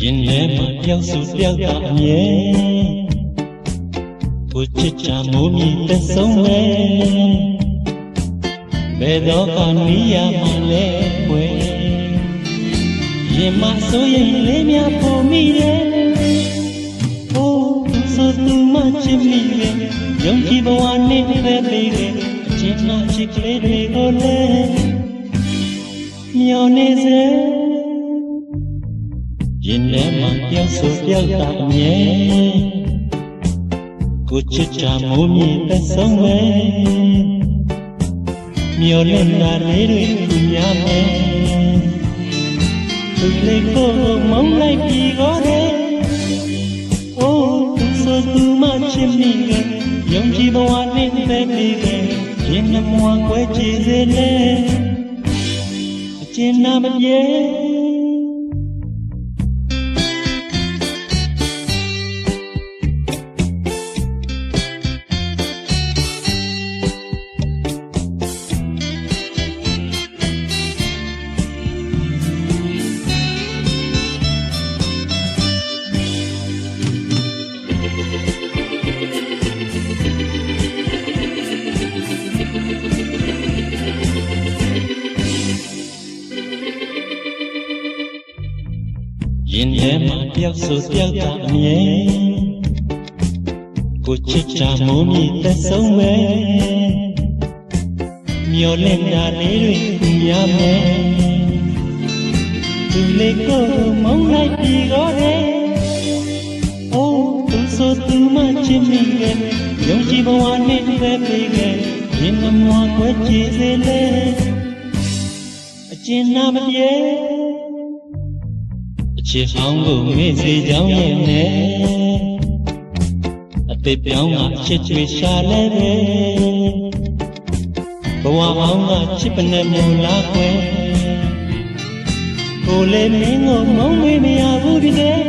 ရင်ထဲမှာတယောက်စုတယောက်ကအမြဲကိုချစ်ချာမိုးမြည်သက်ဆုံးပဲဘယ်တော့ကနီးရမှလဲွယ်ရင်မဆိုရင်လေးများပုံမိတယ်အိုးသူဆိုသူမှချစ်မိတယ်ယုံကြည်ဘဝနဲ့ပဲပေးတယ်အချင်းနာချစ်ကလေးတွေကိုလည်းမျောနေစေ ရင်ထဲမှာတယောက်ဆိုတယောက်ကအမြဲကိုချစ်ချာမိုးမြည်သက်ဆုံးပဲမျောလင့်တာလေးတွေသူများမယ်သူလေးကိုမုန်းလိုက်ပြီးတော့တယ်အိုးသူဆိုသူမှချစ်မိတယ်ယုံကြည်ဘဝနဲ့ပဲပြီးတယ်ရင်နှမွားခွဲကြည့်စေလေအကျဉ်းနာမပြေ ရင်ထဲမှာတယောက်ဆိုတယောက်ကအမြဲကိုချစ်ချာမိုးမြည်သက်ဆုံးပဲမျောလင့်တာလေးတွေသူများမယ်သူလေးကိုမုန်းလိုက်ပြီးတော့တယ်အိုးသူဆိုသူမှချစ်မိတယ်ယုံကြည်ဘဝနဲ့ပဲပြီးခဲ့ရင်မမွားခွဲကြည့်စေလေအကျဉ်းနာမပြေအ ချစ်ဟောင်းကိုမေ့စေကြောင်းရဲ့နဲ့အသေးပြောင်းကအချစ်ချွေရှာလဲပဲဘဝအောင်ကချစ်ပနဲ့မူလာခွဲကိုလေးမင်းကိုမုန်းမေးမရဘူးဒီတဲ့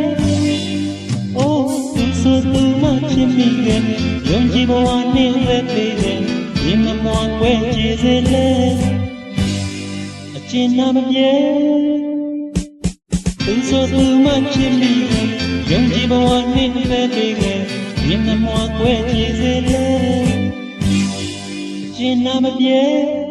အိုးသူဆိုသူမှချစ်မိတယ်ယုံကြည်ဘဝနဲ့ပဲပေးတယ်ဒီမမွားခွဲကြည်စေလေအကျဉ်းနာမပြေ သူဆိုသူမှချစ်မိတယ်ယုံကြည်ဘဝနဲ့ပဲပေးခဲ့မြင်မမွားခွဲကြည့်စေလေအကျဉ်းနာမပြေ